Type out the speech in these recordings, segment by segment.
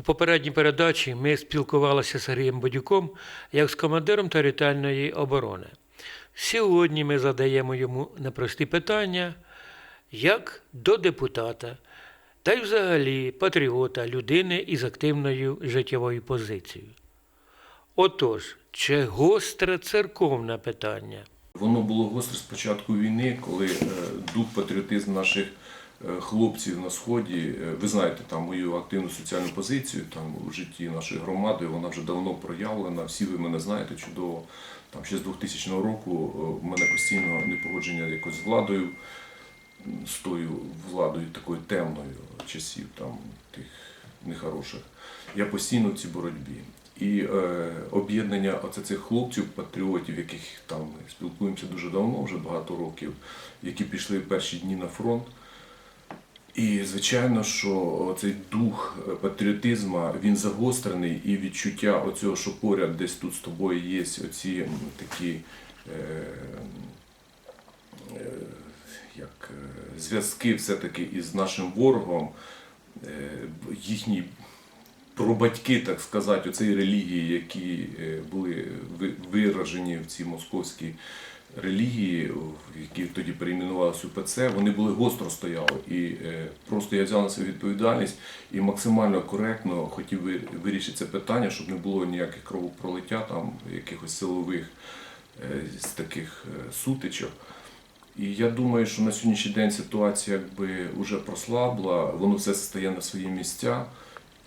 У попередній передачі ми спілкувалися з Сергієм Бодюком як з командиром територіальної оборони. Сьогодні ми задаємо йому непрості питання, як до депутата, та й взагалі патріота, людини із активною життєвою позицією. Отож, чи гостре церковне питання? Воно було гостре з початку війни, коли е, дух патріотизм наших хлопців на сході. е, Ви знаєте, там мою активну соціальну позицію там у житті нашої громади. Вона вже давно проявлена. Всі ви мене знаєте чудово. Там ще з 2000 року е, в мене постійно непогодження якось з владою, з тою владою такою темною часів, там тих нехороших. Я постійно в цій боротьбі. І е, об'єднання оце цих хлопців, патріотів, яких там ми спілкуємося дуже давно, вже багато років, які пішли перші дні на фронт. І звичайно, що цей дух патріотизму він загострений, і відчуття оцього, що поряд десь тут з тобою є оці такі е, е, як, е, зв'язки все-таки із нашим ворогом, е, їхні пробатьки, так сказати, оцеї релігії, які е, були виражені в цій московській релігії, які тоді перейменувалися УПЦ, вони були гостро стояли. І е, просто я взяв на себе відповідальність і максимально коректно хотів ви- вирішити це питання, щоб не було ніяких кровопролиття, там якихось силових е, з таких е, сутичок. І я думаю, що на сьогоднішній день ситуація якби вже прослабла, воно все стає на свої місця,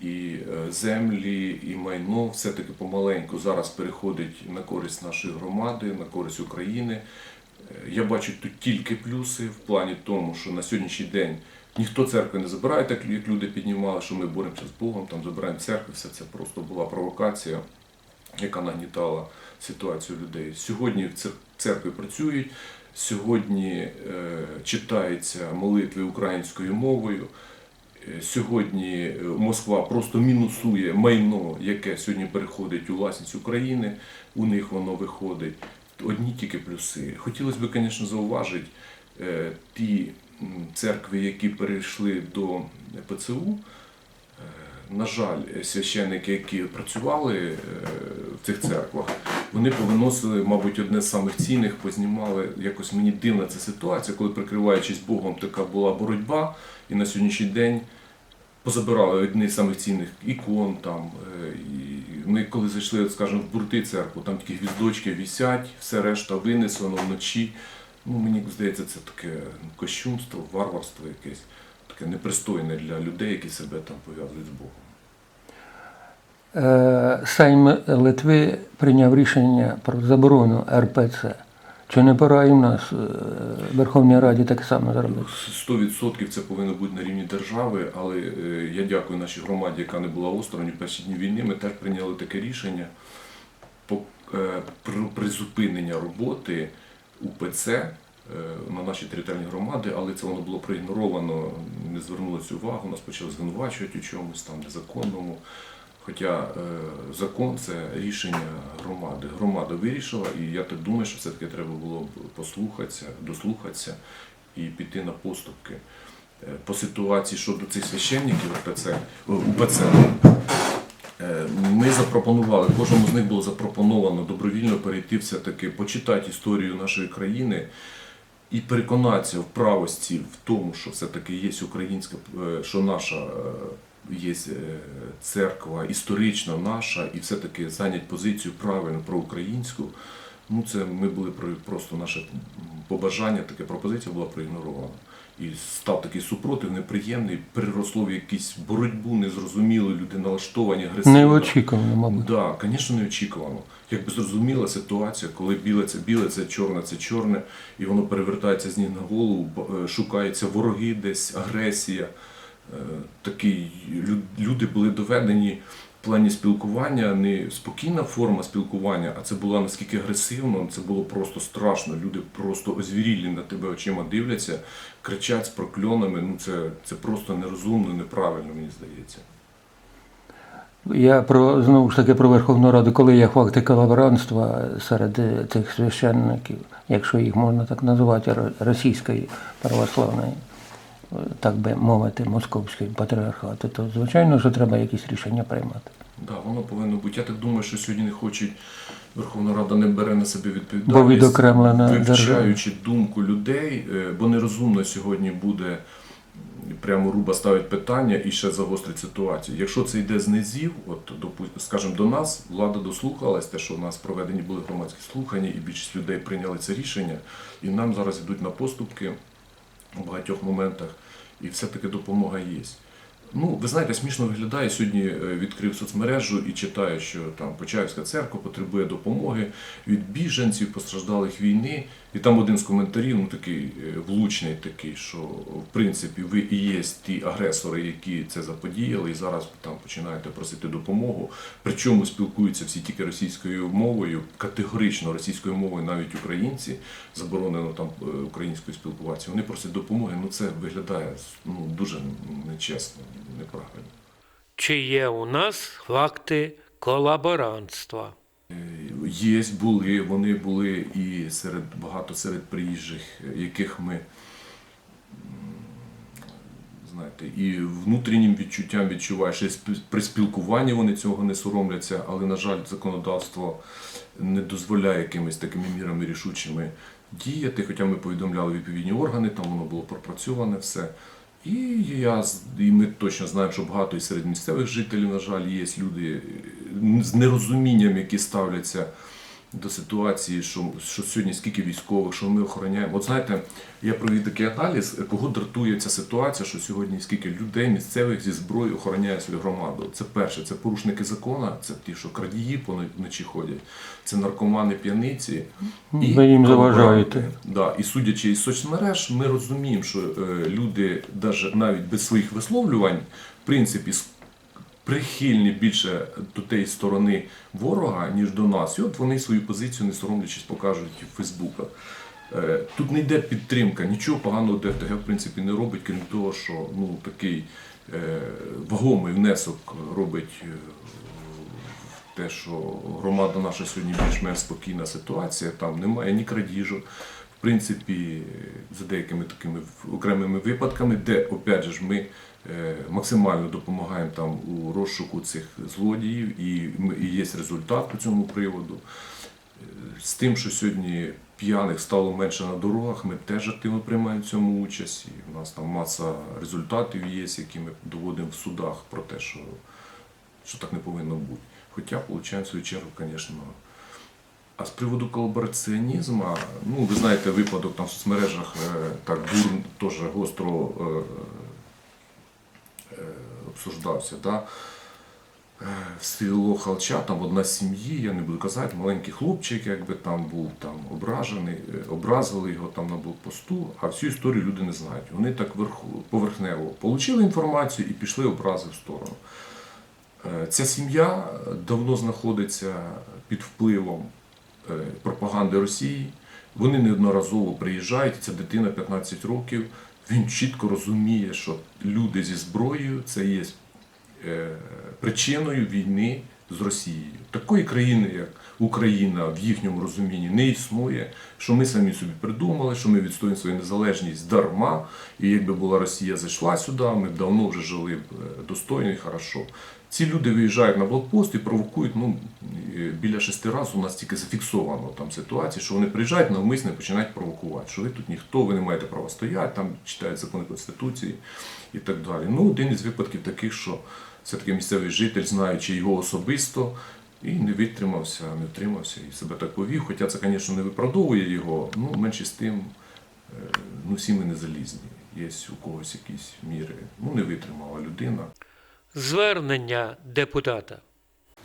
і е, землі, і майно все-таки помаленьку зараз переходить на користь нашої громади, на користь України. Е, Я бачу тут тільки плюси в плані тому, що на сьогоднішній день ніхто церкви не забирає, так як люди піднімали, що ми боремося з Богом, там забираємо церкви, все це просто була провокація, яка нагнітала ситуацію людей. Сьогодні церкви працюють, сьогодні е, читаються молитви українською мовою. Сьогодні е, Москва просто мінусує майно, яке сьогодні переходить у власність України. У них воно виходить. Одні тільки плюси. Хотілося б, звісно, зауважити е, ті церкви, які перейшли до ПЦУ. Е, На жаль, священники, які працювали в цих церквах, вони повиносили, мабуть, одне з самих цінних, познімали. Якось мені дивна ця ситуація, коли прикриваючись Богом, така була боротьба, і на сьогоднішній день позабирали одні з самих цінних ікон. Там, е, і ми коли зайшли, скажімо, в бурти церкву, там такі гвіздочки висять, все решта винесено вночі. Ну, мені здається, це таке кощунство, варварство якесь, таке непристойне для людей, які себе там пов'язують з Богом. Е, Сейм Литви прийняв рішення про заборону РПЦ. Чи не пора і в нас е, в Верховній Раді так само зробити? 100% це повинно бути на рівні держави, але е, я дякую нашій громаді, яка не була осторонь у перші дні війни. Ми теж прийняли таке рішення е, про призупинення роботи УПЦ е, на нашій територіальній громади, але це воно було проігноровано, не звернулося увагу, нас почали звинувачувати у чомусь там незаконному. Хоча е, закон це рішення громади. Громада вирішила, і я так думаю, що все-таки треба було б послухатися, дослухатися і піти на поступки. Е, По ситуації щодо цих священників УПЦ, УПЦ е, ми запропонували, кожному з них було запропоновано добровільно перейти все-таки, почитати історію нашої країни і переконатися в правості в тому, що все-таки є українська, що наша є е, церква історична наша, і все-таки зайняти позицію правильно проукраїнську. Ну, це ми були про- просто наше побажання, таке пропозиція була проігнорована. І став такий супротив неприємний, переросло в якусь боротьбу незрозумілу, люди налаштовані, агресивно. Неочікувано, мабуть. Так, да, звісно, неочікувано. Якби зрозуміла ситуація, коли біле це біле, це чорне, це чорне, і воно перевертається з ніг на голову, е, шукаються вороги десь, агресія. Е, Такі лю- люди були доведені в плані спілкування, не спокійна форма спілкування, а це було наскільки агресивно, це було просто страшно. Люди просто озвірілі на тебе очима дивляться, кричать з прокльонами. Ну це, це просто нерозумно, неправильно, мені здається. Я про знову ж таки про Верховну Раду, коли є факти колаборантства серед е, цих священників, якщо їх можна так називати, ро- російської православної так би мовити, московський патріархат, то звичайно, що треба якісь рішення приймати. Да, воно повинно бути. Я так думаю, що сьогодні не хочуть, Верховна Рада не бере на себе відповідальність, вивчаючи думку людей, е, бо нерозумно сьогодні буде прямо руба ставить питання і ще загострить ситуацію. Якщо це йде з низів, от скажімо, до нас влада дослухалась, те, що у нас проведені були громадські слухання, і більшість людей прийняли це рішення, і нам зараз йдуть на поступки у багатьох моментах, і все-таки допомога є. Ну, ви знаєте, смішно виглядає. Сьогодні е, відкрив соцмережу і читаю, що там Почаївська церква потребує допомоги від біженців, постраждалих війни. І там один з коментарів, ну такий е, влучний, такий, що в принципі ви і є ті агресори, які це заподіяли, і зараз там починаєте просити допомогу. Причому спілкуються всі тільки російською мовою, категорично російською мовою, навіть українці заборонено там е, українською спілкуватися. Вони просять допомоги. Ну це виглядає ну дуже нечесно, неправильно. Чи є у нас факти колаборантства? Є, були, вони були і серед багато серед приїжджих, яких ми знаєте, і внутрішнім відчуттям відчуваєш, і при спілкуванні вони цього не соромляться, але, на жаль, законодавство не дозволяє якимись такими мірами рішучими діяти. Хоча ми повідомляли відповідні органи, там воно було пропрацьоване все. І я і ми точно знаємо, що багато і серед місцевих жителів, на жаль, є люди з нерозумінням, які ставляться до ситуації, що, що сьогодні скільки військових, що ми охороняємо. От знаєте, я провів такий аналіз, кого дратує ця ситуація, що сьогодні скільки людей місцевих зі зброєю охороняє свою громаду. Це перше, це порушники закону, це ті, що крадії вночі ходять, це наркомани, п'яниці. Ви їм заважаєте. Да, і судячи із соцмереж, ми розуміємо, що е, люди даже навіть без своїх висловлювань, в принципі, прихильні більше до тієї сторони ворога, ніж до нас. І от вони свою позицію, не соромлячись, покажуть в Фейсбуках. Е, Тут не йде підтримка, нічого поганого ДФТГ в принципі не робить, крім того, що ну, такий е, вагомий внесок робить е, те, що громада наша сьогодні більш-менш спокійна ситуація, там немає ні крадіжок. В принципі, за деякими такими окремими випадками, де, опять же, ми е, максимально допомагаємо там у розшуку цих злодіїв, і, є результат по цьому приводу. З тим, що сьогодні п'яних стало менше на дорогах, ми теж активно приймаємо в цьому участь. І у нас там маса результатів є, які ми доводимо в судах про те, що, що так не повинно бути. Хоча получаємо в свою чергу, звісно. А з приводу колабораціонізму, ну ви знаєте, випадок там в соцмережах е, так бурн теж гостро е, е, обсуждався. Да? Е, В село Халча, там одна сім'ї, я не буду казати, маленький хлопчик, якби там був там ображений, образили його там на блокпосту, а всю історію люди не знають. Вони так верху, поверхнево отримали інформацію і пішли образи в сторону. Ця сім'я давно знаходиться під впливом пропаганди Росії. Вони неодноразово приїжджають, ця дитина 15 років. Він чітко розуміє, що люди зі зброєю це є е, причиною війни з Росією. Такої країни, як Україна, в їхньому розумінні не існує, що ми самі собі придумали, що ми відстоюємо свою незалежність дарма. І якби була Росія зайшла сюди, ми б давно вже жили б е, достойно і хорошо. Ці люди виїжджають на блокпост і провокують. Ну біля шести разів у нас тільки зафіксовано там ситуації, що вони приїжджають навмисно і починають провокувати. Що ви тут ніхто, ви не маєте права стояти, там читають закони конституції і так далі. Ну, один із випадків таких, що все-таки місцевий житель, знаючи його особисто, і не витримався, не втримався і себе так повів. Хоча це, звісно, не виправдовує його, ну менше з тим, е, ну всі ми не залізні. Є у когось якісь міри. Ну, не витримала людина. Звернення депутата.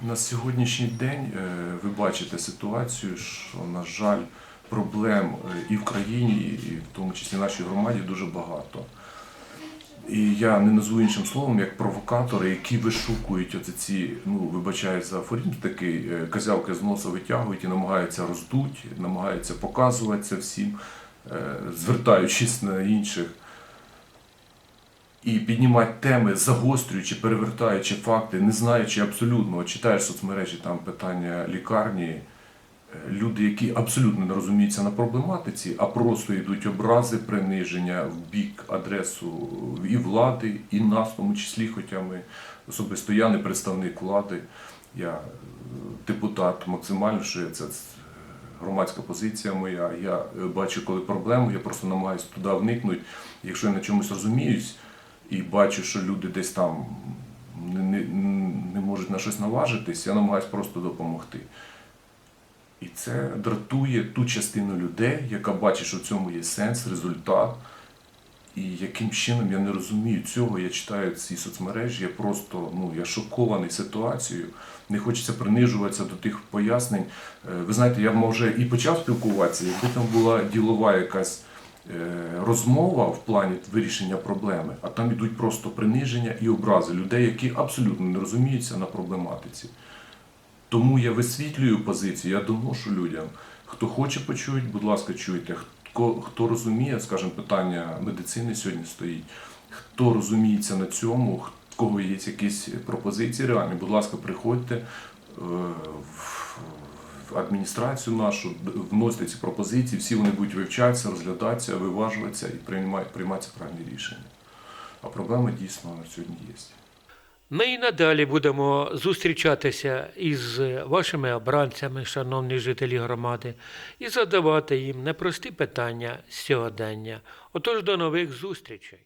На сьогоднішній день е, ви бачите ситуацію, що, на жаль, проблем е, і в країні, і в тому числі в нашій громаді дуже багато. І я не назву іншим словом, як провокатори, які вишукують оці ці, ну вибачаю за такий, е, козявки з носа витягують і намагаються роздуть, намагаються показувати це всім, звертаючись на інших і піднімати теми, загострюючи, перевертаючи факти, не знаючи абсолютно, читаєш соцмережі там питання лікарні, е, люди, які абсолютно не розуміються на проблематиці, а просто йдуть образи, приниження в бік адресу і влади, і нас, в тому числі, хоча ми особисто я не представник влади, я е, депутат максимально, що я це громадська позиція моя. Я е, бачу, коли проблему, я просто намагаюся туди вникнути. Якщо я на чомусь розуміюсь і бачу, що люди десь там не, не, не можуть на щось наважитись, я намагаюся просто допомогти. І це дратує ту частину людей, яка бачить, що в цьому є сенс, результат. І яким чином я не розумію цього, я читаю ці соцмережі, я просто ну, я шокований ситуацією. Не хочеться принижуватися до тих пояснень. Е, Ви знаєте, я може і почав спілкуватися, якби там була ділова якась розмова в плані вирішення проблеми, а там ідуть просто приниження і образи людей, які абсолютно не розуміються на проблематиці. Тому я висвітлюю позицію, я доношу людям. Хто хоче почують, будь ласка, чуйте. Хто, хто розуміє, скажімо, питання медицини сьогодні стоїть, хто розуміється на цьому, в кого є якісь пропозиції реальні, будь ласка, приходьте е, в адміністрацію нашу, вносьте ці пропозиції, всі вони будуть вивчатися, розглядатися, виважуватися і приймати, прийматися правильні рішення. А проблема дійсно на сьогодні є. Ми і надалі будемо зустрічатися із вашими обранцями, шановні жителі громади, і задавати їм непрості питання сьогодення. Отож, до нових зустрічей.